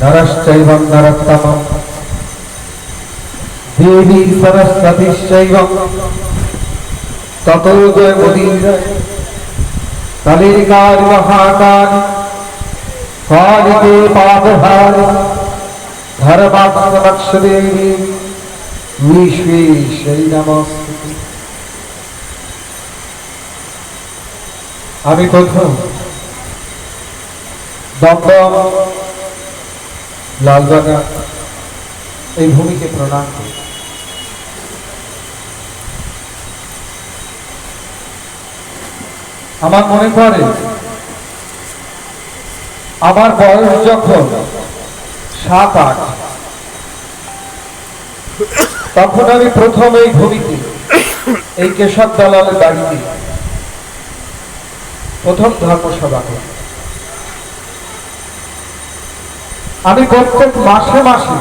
নরশ্চৈবং নরোত্তমম দেবী সরস্বতীশ্চৈবং ততো জয় মুদীর কালীকার মহাকাল কালিতে পাপহার ধর্মাক্ষদেবী ঈশ্বেশ্বরী নমস্তুতি আমি প্রথম। দম লালবাগা এই ভূমিকে প্রণাম করি। আমার মনে পড়ে, আমার বয়স যখন সাত, আট, তখন আমি প্রথম এই ভূমিতে, এই কেশব দালালের বাড়িতে প্রথম ধর্মসভা করি। আমি প্রত্যেক মাসে মাসে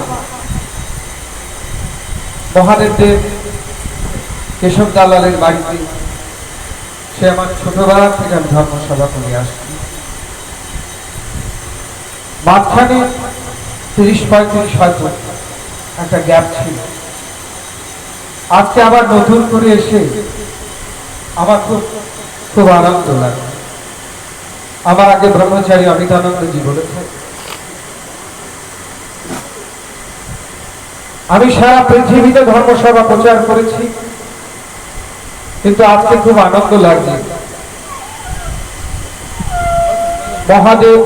মহাদেবদের কেশব দালালের বাড়িতে সে আমার ছোটবেলা থেকে আমি ধর্মসভা করে আসছি। মাঝখানে তিরিশ পঁয়ত্রিশ হয়তো একটা গ্যাপ ছিল। আজকে আবার নতুন করে এসে আমার খুব খুব আনন্দ লাগে। আমার আগে ব্রহ্মচারী অমিতানন্দজি বলেছেন আমি সারা পৃথিবীতে ধর্মসভা প্রচার করেছি, কিন্তু আজকে খুব আনন্দ লাগছে। মহাদেব,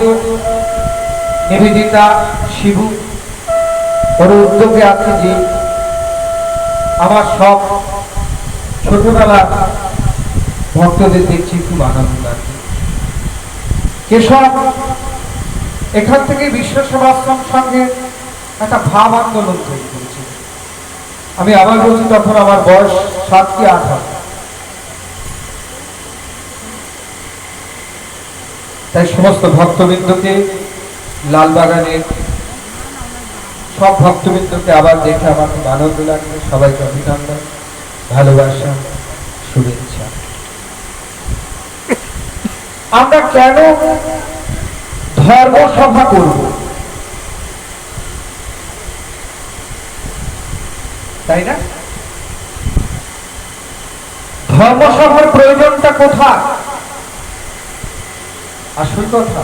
নিবেদিতা, শিবু ওর উদ্যোগে আছে যে আমার সব ছোটবেলা ভক্তদের দেখছি খুব আনন্দ লাগছে। কেশব, এখান থেকে বিশ্ব সেবাশ্রম সঙ্গে একটা ভাব আন্দোলন তৈরি আমি আবার বলছি, তখন আমার বয়স সাত কি আট হবে। তাই সমস্ত ভক্তবৃন্দকে লালবাগানের সব ভক্তবৃন্দকে আবার দেখে আমার খুব আনন্দ লাগবে সবাইকে অভিনন্দন, ভালোবাসা, শুভেচ্ছা। আমরা কেন ধর্ম ধর্মসভা করব? তাই না? ধর্মসভার প্রয়োজনটা কোথায়? আসল কথা,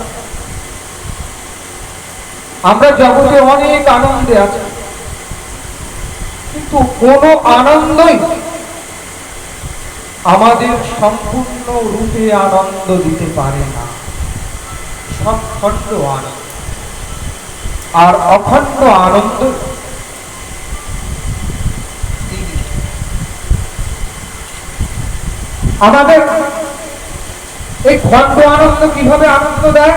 আমরা জগতে অনেক আনন্দে আছি, কিন্তু কোনো আনন্দই আমাদের সম্পূর্ণ রূপে আনন্দ দিতে পারে না। সব খণ্ড আনন্দ। আর অখণ্ড আনন্দ আমাদের এই খণ্ড আনন্দ কীভাবে আনন্দ দেয়?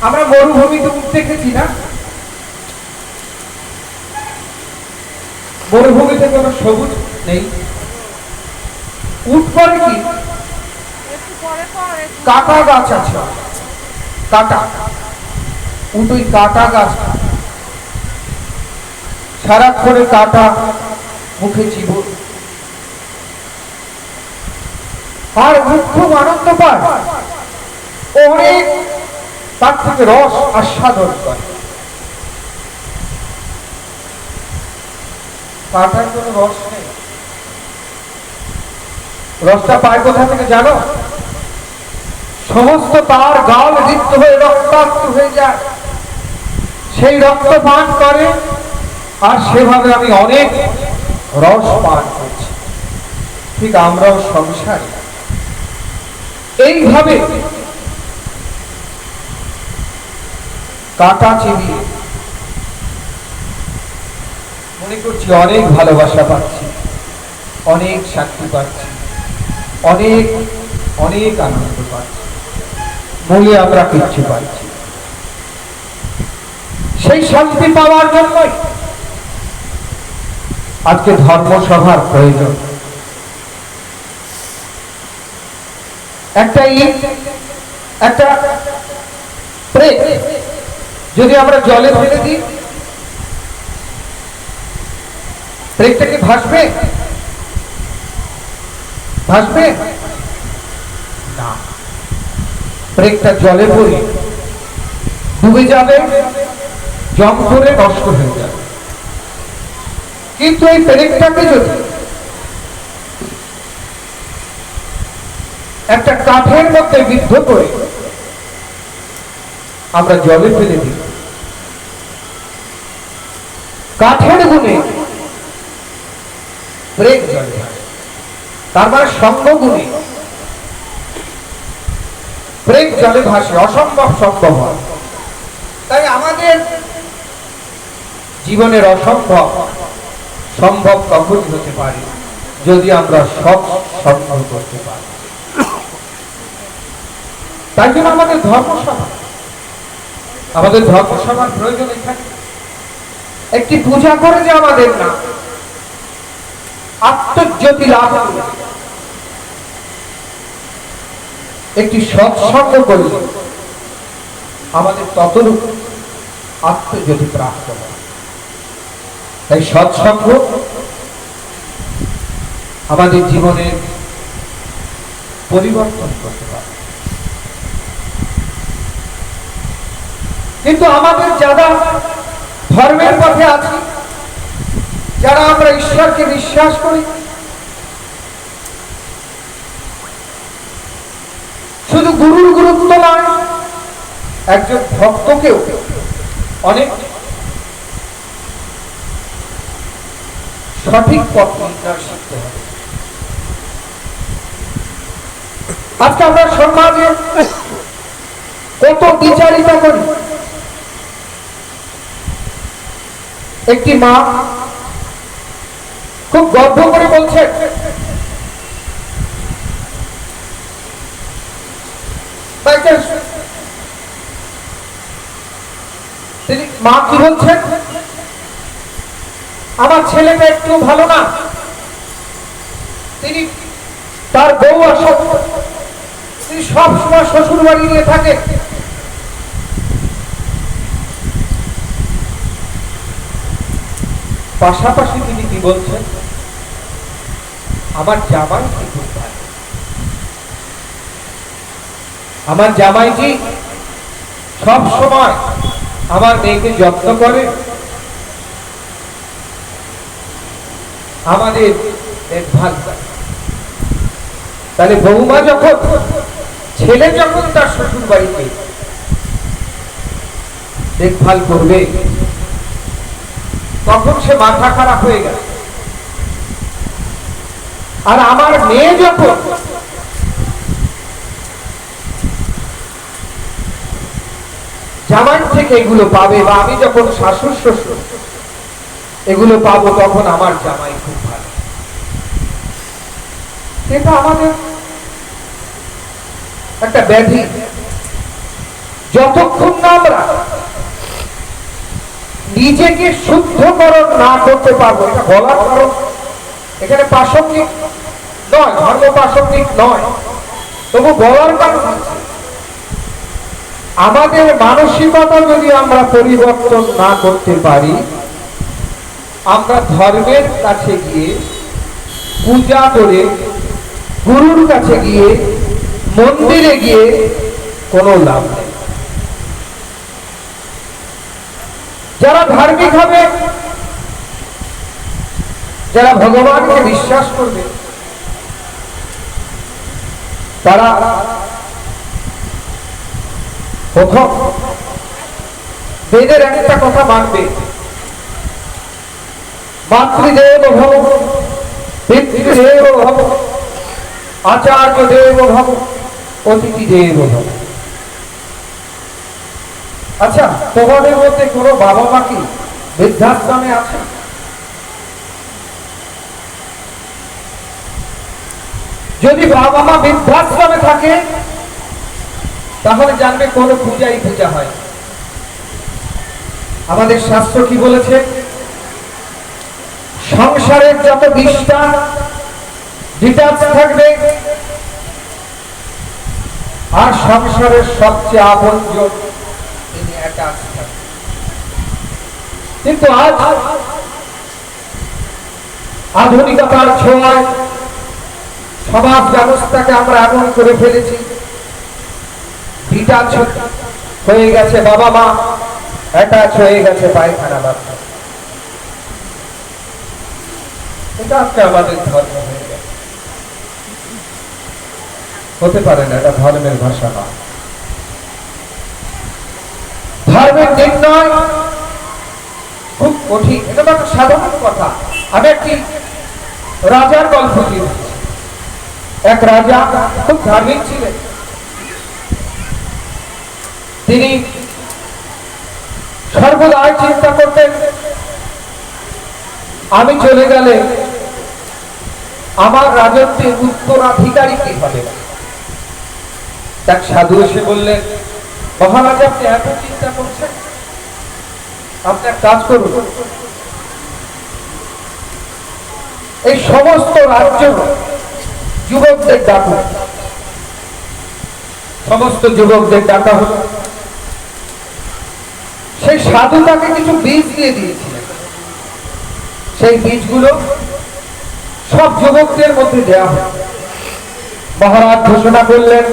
আমরা মরুভূমিতে উঠ দেখেছি না? মরুভূমিতে কোনো সবুজ নেই। উঠ করে কি? কাটা গাছ আছে। কাটা। উঠ ওই কাটা গাছ। সারাক্ষণে কাটা মুখে জীবন। আর খুব আনন্দ পায়। অনেক তার থেকে রস আস্বাদন করে। কাটার কোনো রস নেই। রসটা পায় কোথা থেকে জানো? সমস্ত তার গাল রিক্ত হয়ে রক্তাক্ত হয়ে যায়। সেই রক্ত পান করে, আর সেভাবে আমি অনেক রস পান করছি। ঠিক আমরাও সংসারে। এইভাবে কাটা চিবিয়ে মনে করছি অনেক ভালোবাসা পাচ্ছি, অনেক শান্তি পাচ্ছি, অনেক অনেক আনন্দ পাচ্ছি বলে আমরা কিচ্ছু পাচ্ছি সেই শান্তি পাওয়ার জন্যই আজকে ধর্মসভার প্রয়োজন। একটা ইট একটা প্রেত যদি আমরা জলে ফেলে দিই প্রেতটা কি ভাসবে ভাসবে না ব্রেকটা জলে পড়ে ডুবে যাবে জম করে নষ্ট হয়ে যাবে কিন্তু এই পেরেকটাকে যদি একটা কাঠের মধ্যে বিদ্ধ করে আমরা জলে ফেলে দিই। কাঠের গুণে ব্রেক জলে তার মানে সঙ্গ গুণে ব্রেক জলে ভাসে, অসম্ভব সম্ভব হয়। তাই আমাদের জীবনের অসম্ভব সম্ভব তখনই হতে পারে যদি আমরা সব সম্ভব করতে পারি। তাই জন্য আমাদের ধর্মসভা, আমাদের প্রয়োজন এখানে। একটি পূজা করে যে আমাদের না, আত্মজ্যোতি লাভ একটি সৎসঙ্গ করলে আমাদের ততরূপ আত্মজ্যোতি প্রাপ্ত হয়। তাই সৎসঙ্গ আমাদের জীবনের পরিবর্তন করতে পারে। কিন্তু আমাদের যারা ধর্মের পথে আছি, যারা আমরা ঈশ্বরকে বিশ্বাস করি, শুধু গুরুর গুরুত্ব নয়, একজন ভক্তকেও অনেক সঠিক পথ নির্ণয় শিখতে হবে। আজকে আমরা সমাজে কত বিচারিতা করি একটি মা খুব গর্ব করে বলছেন তিনি, মা কি বলছেন? আমার ছেলেটা একটু ভালো না। তিনি তার বউ আসক তিনি সব সময় শ্বশুর বাড়ি নিয়ে থাকেন। পাশাপাশি তিনি কি বলছেন? আমার জামাই কি ভালো আমার জামাইজি সব সময় আমার মেয়েকে যত্ন করে? আমাদের দেখভাল করে তাহলে বৌমা যখন, ছেলে যখন তার শ্বশুর বাড়িতে দেখভাল করবে? তখন সে মাথা খারাপ হয়ে গেল। আর আমার মেয়ে যখন জামাই থেকে এগুলো পাবে বা আমি যখন শাশুর শ্বশুর, এগুলো পাবো তখন আমার জামাই খুব ভালো। এটা আমাদের একটা ব্যাধি। যতক্ষণ না আমরা নিজেকে শুদ্ধকরণ না করতে পারব, এটা বলার কারণ এখানে প্রাসঙ্গিক নয় ধর্ম প্রাসঙ্গিক নয় তবু বলার কারণ। আমাদের মানসিকতা যদি আমরা পরিবর্তন না করতে পারি, আমরা ধর্মের কাছে গিয়ে, পূজা করে, গুরুর কাছে গিয়ে, মন্দিরে গিয়ে কোনো লাভ নেই যারা ধার্মিক হবে যারা ভগবানকে বিশ্বাস করবে, তারা প্রথম বেদের একটা কথা মানবে। মাতৃদেব ভব, পিতৃদেব ভব আচার্য দেব ভব অতিথি দেব ভব। আচ্ছা তোমাদের মধ্যে কোনো বাবা মা কি বৃদ্ধাশ্রমে আছে? যদি বাবা মা বৃদ্ধাশ্রমে থাকে, তাহলে জানবে কোন পূজাই পূজা হয়। আমাদের শাস্ত্র কি বলেছে? সংসারের যত বিষ্ঠা ডিটাচ থাকবে, আর সংসারের সবচেয়ে আপনজন তিনি অ্যাটাচ কিন্তু আজ আধুনিকতার ছোঁয়ায় সমাজ ব্যবস্থাকে আমরা এমন করে ফেলেছি। ডিটাচ হয়ে গেছে বাবা মা অ্যাটাচ হয়ে গেছে পায়খানা বাচ্চা এটা আমাদের ধর্ম হতে পারে না, এটা ধর্মের ভাষা না। ধর্মের নির্ণয় খুব কঠিন। এটা সাধারণ কথা। আমি একটি রাজার গল্প দিয়েছি এক রাজা খুব ধার্মিক ছিলেন। তিনি সর্বদাই চিন্তা করতেন, আমি চলে গেলে আমার রাজত্বের উত্তরাধিকারী কে হবে এক সাধু এসে বললেন, মহারাজ, আপনি এত চিন্তা করছেন? আপনি এক কাজ করুন। এই সমস্ত রাজ্য যুবকদের ডাকুন সমস্ত যুবকদের ডাকা হলো। সেই সাধু তাকে কিছু বীজ দিয়ে দিয়েছিলেন। সেই বীজগুলো সব যুবকদের মধ্যে দেওয়া হয় মহারাজ ঘোষণা করলেন,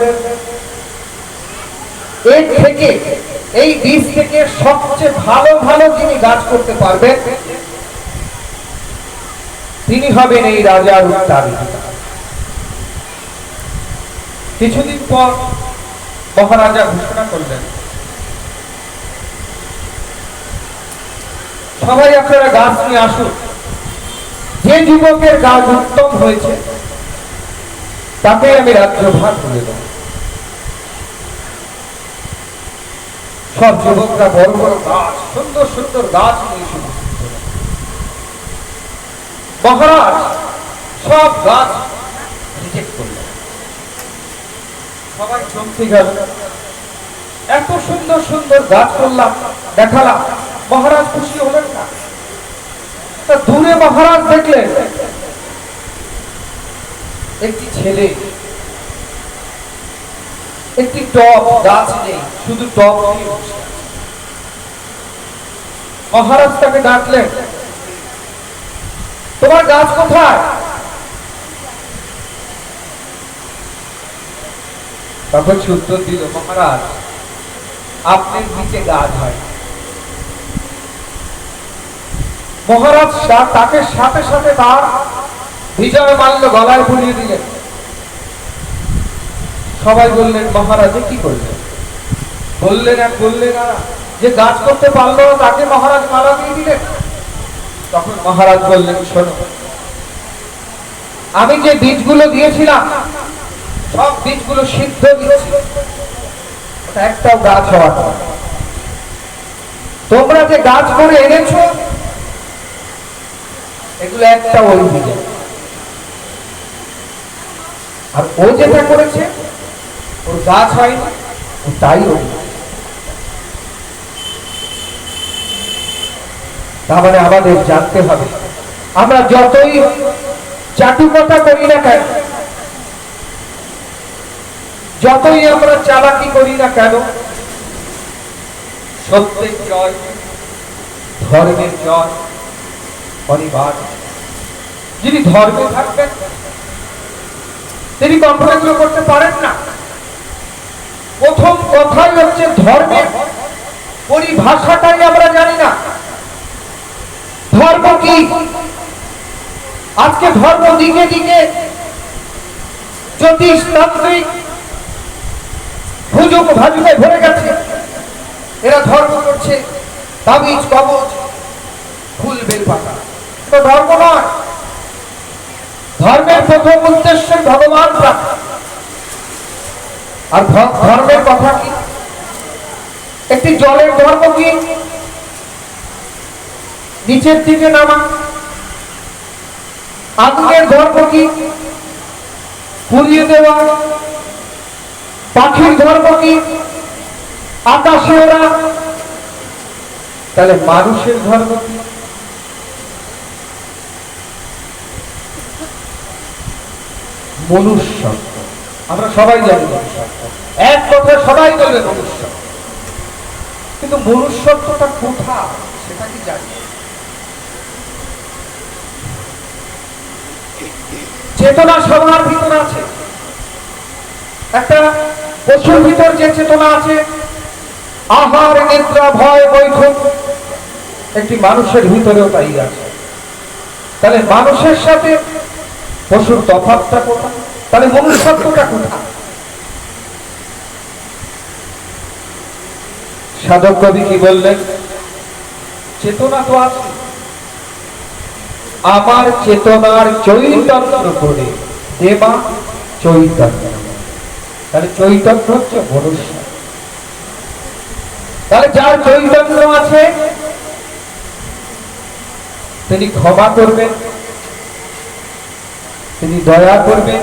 এর থেকে এই বীজ থেকে সবচেয়ে ভালো ভালো যিনি গাছ করতে পারবেন, তিনি হবেন এই রাজার উত্তরাধিকারী। কিছুদিন পর মহারাজা ঘোষণা করলেন। সবাই আপনারা গাছ নিয়ে আসুন। যে যুবকের গাছ উত্তম হয়েছে, তাকে আমি রাজ্য ভাগ করে দেব। সব যুবকরা বড় বড় গাছ, সুন্দর সুন্দর গাছ নিয়ে এসে মহারাজ, সব গাছ রিজেক্ট করলেন সবাই চমকে গেল এত সুন্দর সুন্দর গাছ করলাম, দেখালাম। মহারাজ খুশি হলেন না? তা দূরে মহারাজ দেখলেন। একটি ছেলে, একটি টপ গাছ নেই, শুধু টপ। মহারাজ তাকে ডাকলেন, তোমার গাছ কোথায়? তখন সে উত্তর দিল, মহারাজ, আপনার নিচে গাছ হয়। মহারাজ তাকে সাথে সাথে তার বিজয় মাল্য গলায় পরিয়ে দিলেন। সবাই বললেন, মহারাজে কি করলেন? বললেন এক বললেন আর, যে গাছ করতে পারল তাকে মহারাজ মালা দিয়ে দিলেন। তখন মহারাজ বললেন, শোনো, আমি যে বীজগুলো দিয়েছিলাম সব বীজগুলো সিদ্ধ ওটা একটাও গাছ হওয়ার তোমরা যে গাছ করে এনেছো, এগুলো একটা ওই বীজে। আর ও যেটা করেছে, ওর গাছ হয়নি, ও তাই ওই তার মানে আমাদের জানতে হবে, আমরা যতই চাটুকতা করি না কেন যতই আমরা চালাকি করি না কেন, সত্যের জয়, ধর্মের জয়, অনিবার্য। যিনি ধর্মে থাকবেন, তিনি এগুলো করতে পারেন না। প্রথম কথাই হচ্ছে ধর্মের পরিভাষাটাই আমরা জানি না। ধর্ম কি? আজকে ধর্ম দিকে দিকে জ্যোতিষ ভাজুকে ভরে গেছে। এরা ধর্ম করছে, তাবিজ, কবচ, ফুল বেল পাতা। তো ধর্ম নয়। ধর্মের প্রথম উদ্দেশ্য ভগবান প্রাপ্তি। আর ধর্মের কথা কি? একটি জলের ধর্ম কি? নিচের দিকে নামা। আগুনের ধর্ম কি? পুড়িয়ে দেওয়া। পাখির ধর্ম কি আকাশে ওরা তাহলে মানুষের ধর্ম কি? মনুষ্যত্ব। আমরা সবাই জানি এক কথা সবাই বলবে মনুষ্য কিন্তু মনুষ্যত্বটা কোথা সেটা কি জানি? চেতনা সবার ভিতর আছে। একটা পশুর ভিতর যে চেতনা আছে, আহার, নিদ্রা, ভয়, বৈঠক, একটি মানুষের ভিতরেও তাই আছে। তাহলে মানুষের সাথে পশুর তফাৎটা কোথায়? তাহলে মনুষ্যত্বটা কোথায়? সাধক কবি কি বললেন? চেতনা তো আছে। আমার চেতনার চৈতন্য করে দেবা চৈতন্য। তাহলে চৈতন্য হচ্ছে মনুষ্য তাহলে যার চৈতন্য আছে, তিনি ক্ষমা করবেন, তিনি দয়া করবেন,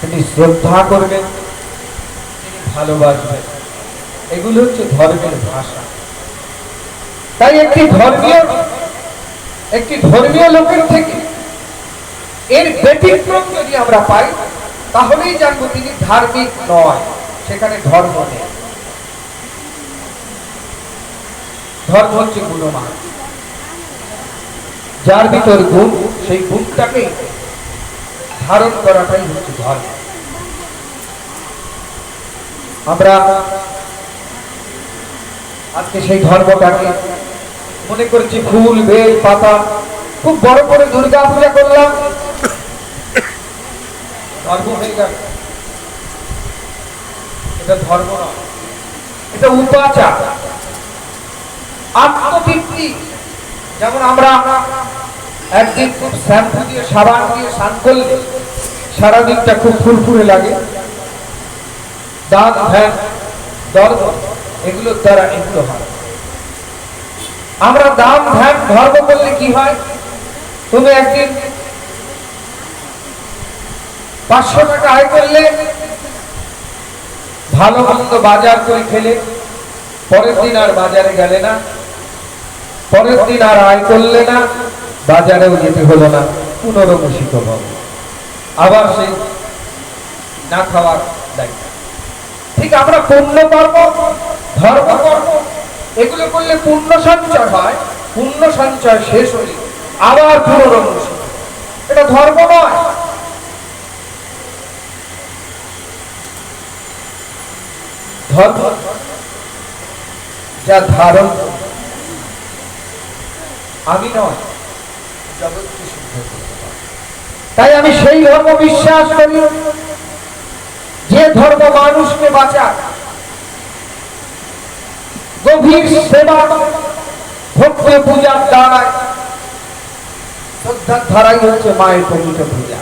তিনি শ্রদ্ধা করবেন, তিনি ভালোবাসবেন। এগুলো হচ্ছে ধর্মের ভাষা। তাই একটি ধর্মীয় একটি ধর্মীয় লোকের থেকে এর ব্যতিক্রম যদি আমরা পাই তাহলেই জানব তিনি ধার্মিক নয়, সেখানে ধর্ম নেই। ধর্ম হচ্ছে গুণমান। যার ভিতর গুণ, সেই গুণটাকে ধারণ করাটাই হচ্ছে ধর্ম। আমরা আজকে সেই ধর্মটাকে মনে করছি ফুল, বেল, পাতা, খুব বড় করে দুর্গা পূজা করলাম। ধর্ম হয়ে গেল। এটা ধর্ম নয়, এটা উপাচার। আত্মতৃপ্তি যেমন আমরা একদিন খুব শ্যাম্পু দিয়ে, সাবান দিয়ে স্নান করলে সারাদিনটা খুব ফুরফুরে লাগে। দাঁত ধ্যান দর্দ, এগুলোর দ্বারা এগুলো হয়। আমরা দাম ধ্যান ধর্ম করলে কি হয়? তুমি একদিন পাঁচশো টাকা আয় করলে ভালো মন্দ বাজার করে খেলে। পরের দিন আর বাজারে গেলে না। পরের দিন আর আয় করলে না। বাজারেও যেতে হলো না। পুনরমূষিত হবে। আবার সেই না খাওয়ার দায়িত্ব। ঠিক আমরা পুণ্য কর্ম, ধর্ম কর্ম, এগুলো করলে পুণ্য সঞ্চয় হয়। পুণ্য সঞ্চয় শেষ হলে আবার পুনরমূষিত এটা ধর্ম নয়। ধর্ম যা ধারণ আমি নয়। তাই আমি সেই ধর্ম বিশ্বাস করি, যে ধর্ম মানুষকে বাঁচায় গভীর সেবা, ভক্তি পূজার দ্বারায় শ্রদ্ধার ধারাই হচ্ছে মায়ের পবিত্র পূজা।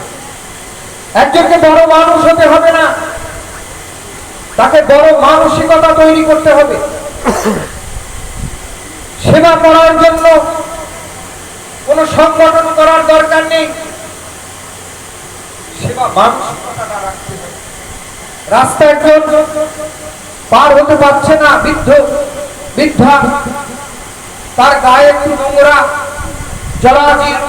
একজনকে বড় মানুষ হতে হবে না। তাকে বড় মানসিকতা তৈরি করতে হবে। সেবা করার জন্য কোন সংগঠন করার দরকার নেই। সেবা মানসিকতাটা রাস্তা একজন পার হতে পারছে না, বৃদ্ধ, বৃদ্ধা। তার গায়ে একটু নোংরা জলাজীর্ণ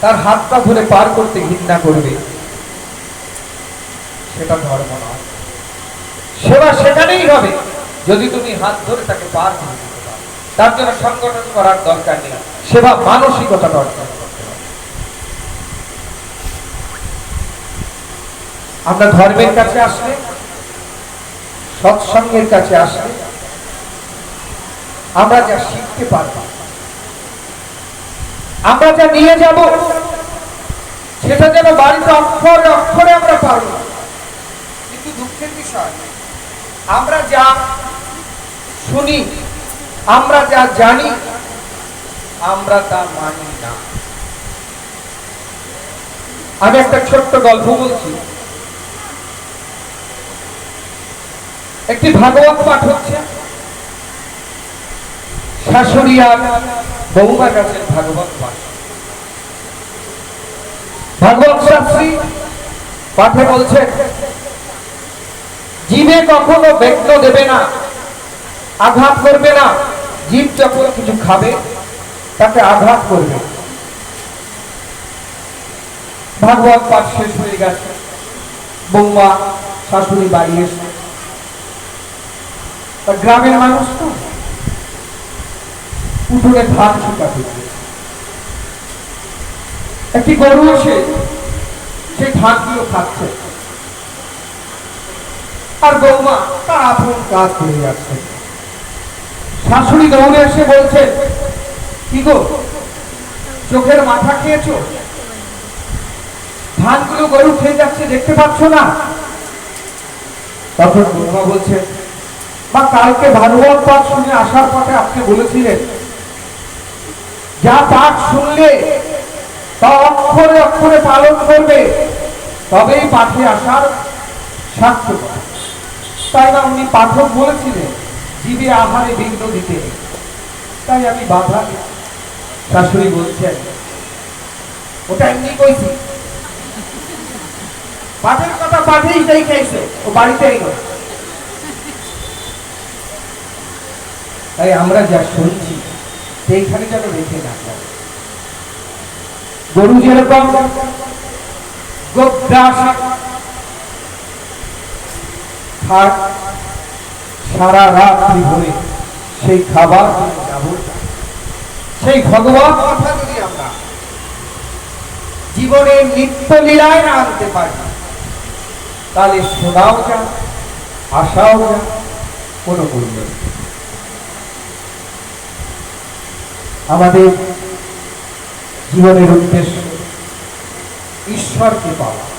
তার হাতটা ধরে পার করতে ঘৃণা করবে। সেটা ধর্ম নয়। সেবা সেখানেই হবে। যদি তুমি হাত ধরে তাকে পার করে দিতে তার জন্য সংগঠন করার দরকার নেই। সেবা মানসিকতা হবে আমরা ধর্মের কাছে আসলে, সৎসঙ্গের কাছে আসলে, আমরা যা শিখতে পারব, আমরা যা নিয়ে যাব, সেটা যেন বাড়িতে অক্ষরে অক্ষরে আমরা পারব। আমরা যা শুনি, আমরা যা জানি, আমরা তা মানি না। আমি একটা ছোট্ট গল্প বলছি। একটি ভাগবত পাঠ হচ্ছে। শাশুড়ি আর কাছে ভাগবত পাঠ। ভাগবত শাস্ত্রী পাঠে বলছেন জীবে কখনো ব্যক্ত দেবে না, আঘাত করবে না জীব যখন কিছু খাবে, তাকে আঘাত করবে। ভাগবত পাঠ শেষ হয়ে গেছে। বৌমা, শাশুড়ি বাড়ি এসে। গ্রামের মানুষ তো। উঠোনে ধান শুকাতে। একটি গরু এসে সেই ধানগুলো খাচ্ছে। আর বৌমা তার আপন কাজ করে যাচ্ছে। শাশুড়ি দৌড়ে এসে বলছে, কি গো, চোখের মাথা খেয়েছো? ধানগুলো গরু খেয়ে যাচ্ছে, দেখতে পাচ্ছ না? তখন বৌমা বলছে, মা, কালকে ভাগবত পাঠ শুনে আসার পথে আপনি বলেছিলেন, যা পাঠ শুনলে তা অক্ষরে অক্ষরে পালন করবে, তবেই পাঠে আসার সার্থক হয়। তাই না উনি পাঠক বলেছিলেন জীবে আহারে বিঘ্ন দিতে তাই আমি বাধা শাশুড়ি বলছেন, ওটা এমনি কইছি। পাঠের কথা পাঠেই সেই খেয়েছে ও বাড়িতেই তাই আমরা যা শুনছি, সেইখানে যেন রেখে না। গরু যেরকম গোগ্রাস খাট সারা রাত্রি ধরে সেই খাবার সেই ভগবান কথা যদি আমরা জীবনের নিত্য লীলায় না আনতে পারি, তাহলে শোনাও যা, আশাও যা, কোনো মূল্য আমাদের জীবনের উদ্দেশ্য ঈশ্বরকে পাওয়া।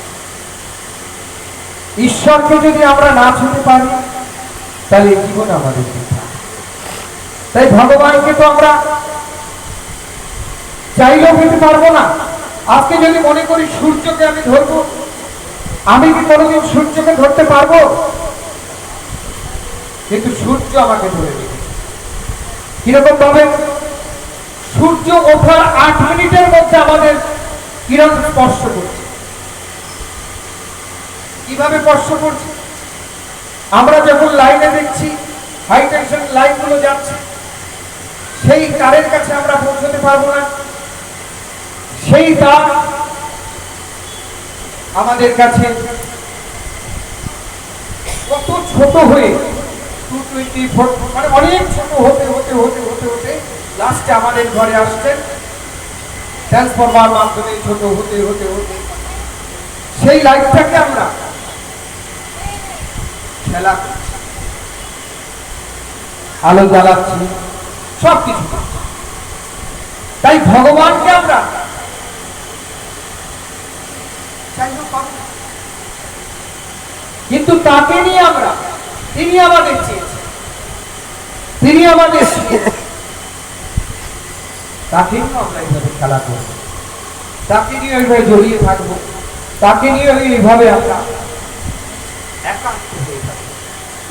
ঈশ্বরকে যদি আমরা না ছুতে পারি, তাহলে জীবন আমাদের। তাই ভগবানকে তো আমরা চাইলেও পেতে পারব না। আজকে যদি মনে করি সূর্যকে আমি ধরবো, আমি কি কোনোদিন সূর্যকে ধরতে পারব? কিন্তু সূর্য আমাকে ধরে দেবে কীরকম ভাবে? সূর্য ওঠার আট মিনিটের মধ্যে আমাদের কিরণ স্পর্শ করছে। কীভাবে স্পর্শ করছে? আমরা যখন লাইনে দেখছি হাই টেনশন লাইনগুলো যাচ্ছে, সেই তারের কাছে আমরা পৌঁছতে পারব না। সেই তার আমাদের কাছে কত ছোট হয়ে টু টোয়েন্টি ফোর মানে অনেক ছোট হতে হতে হতে হতে হতে লাস্টে আমাদের ঘরে আসছেন ট্রান্সফরমার মাধ্যমে ছোট হতে হতে হতে। সেই লাইটটাকে আমরা খেলা। আলো জ্বালাচ্ছি সব কিছু তাই ভগবানকে আমরা। কিন্তু তাকে নিয়ে আমরা, তিনি আমাদের চেয়েছেন তিনি আমাদের তাকে নিয়ে আমরা এইভাবে খেলা করব তাকে নিয়ে ওইভাবে জড়িয়ে থাকব তাকে নিয়ে এইভাবে আমরা থাকব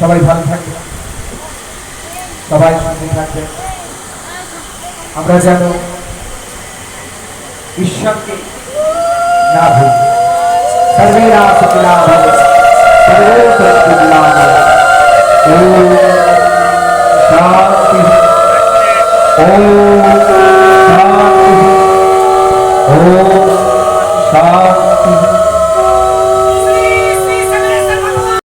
সবাই ভালো থাকবে। সবাই সঙ্গে থাকবে। আমরা ईश्वर के ना भूल सर्वे रासुकिला भव सर्वे सत्कुला भव ओम शांति ओम शांति ओम शांति